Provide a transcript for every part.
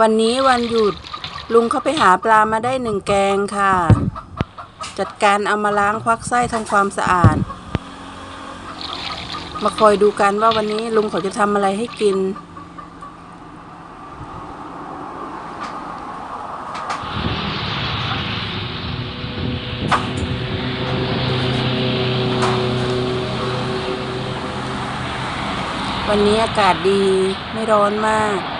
วันนี้วันหยุดลุงเขาไปหาปลามาได้หนึ่งแกงค่ะ จัดการเอามาล้างควักไส้ทำความสะอาด มาคอยดูกันว่าวันนี้ลุงเขาจะทำอะไรให้กิน วันนี้อากาศดีไม่ร้อนมาก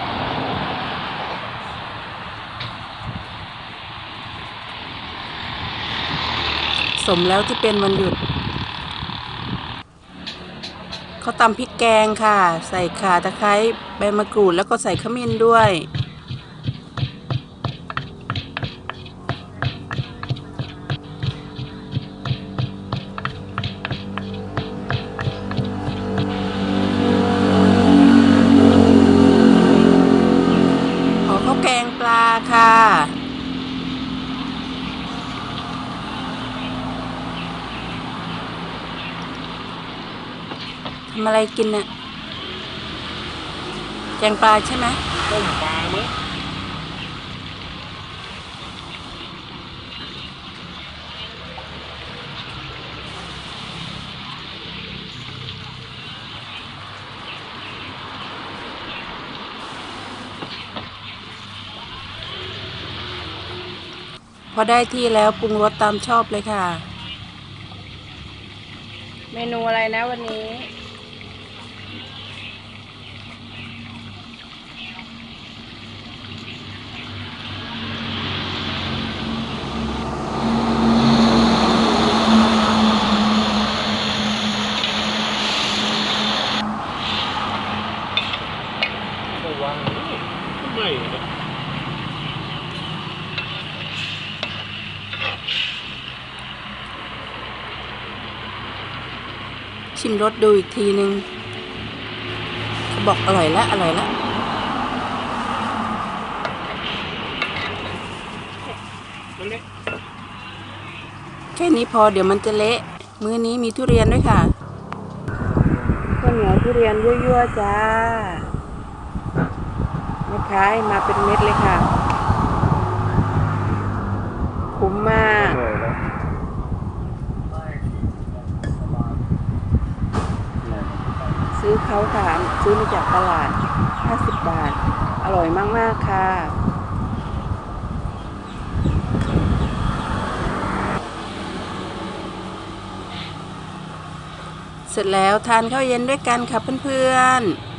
สมแล้วที่เป็นวันหยุดเขาตำพริกแกงค่ะ ใส่ข่าตะไคร้ใบมะกรูดแล้วก็ใส่ขมิ้นด้วยขอข้าวแกงปลาค่ะ ทำอะไรกินน่ะแกงปลาใช่ไหมต้มปลามั้งพอได้ที่แล้วปรุงรสตามชอบเลยค่ะ เมนูอะไรนะวันนี้ วางไม่ชิมรสดูอีกทีนึงเขาบอกอร่อยแล้วอร่อยแล้วเล็กแค่นี้พอเดี๋ยวมันจะเละ มื้อนี้มีทุเรียนด้วยค่ะข้าวเหนียวทุเรียนยั่วๆจ้า แม่ค้าให้มาเป็นเม็ดเลยค่ะ คุ้มมากเลยแล้วซื้อเขาค่ะซื้อมาจากตลาด 50 บาท อร่อยมาก ๆ ค่ะเสร็จแล้วทานข้าวเย็นด้วยกันค่ะเพื่อนๆ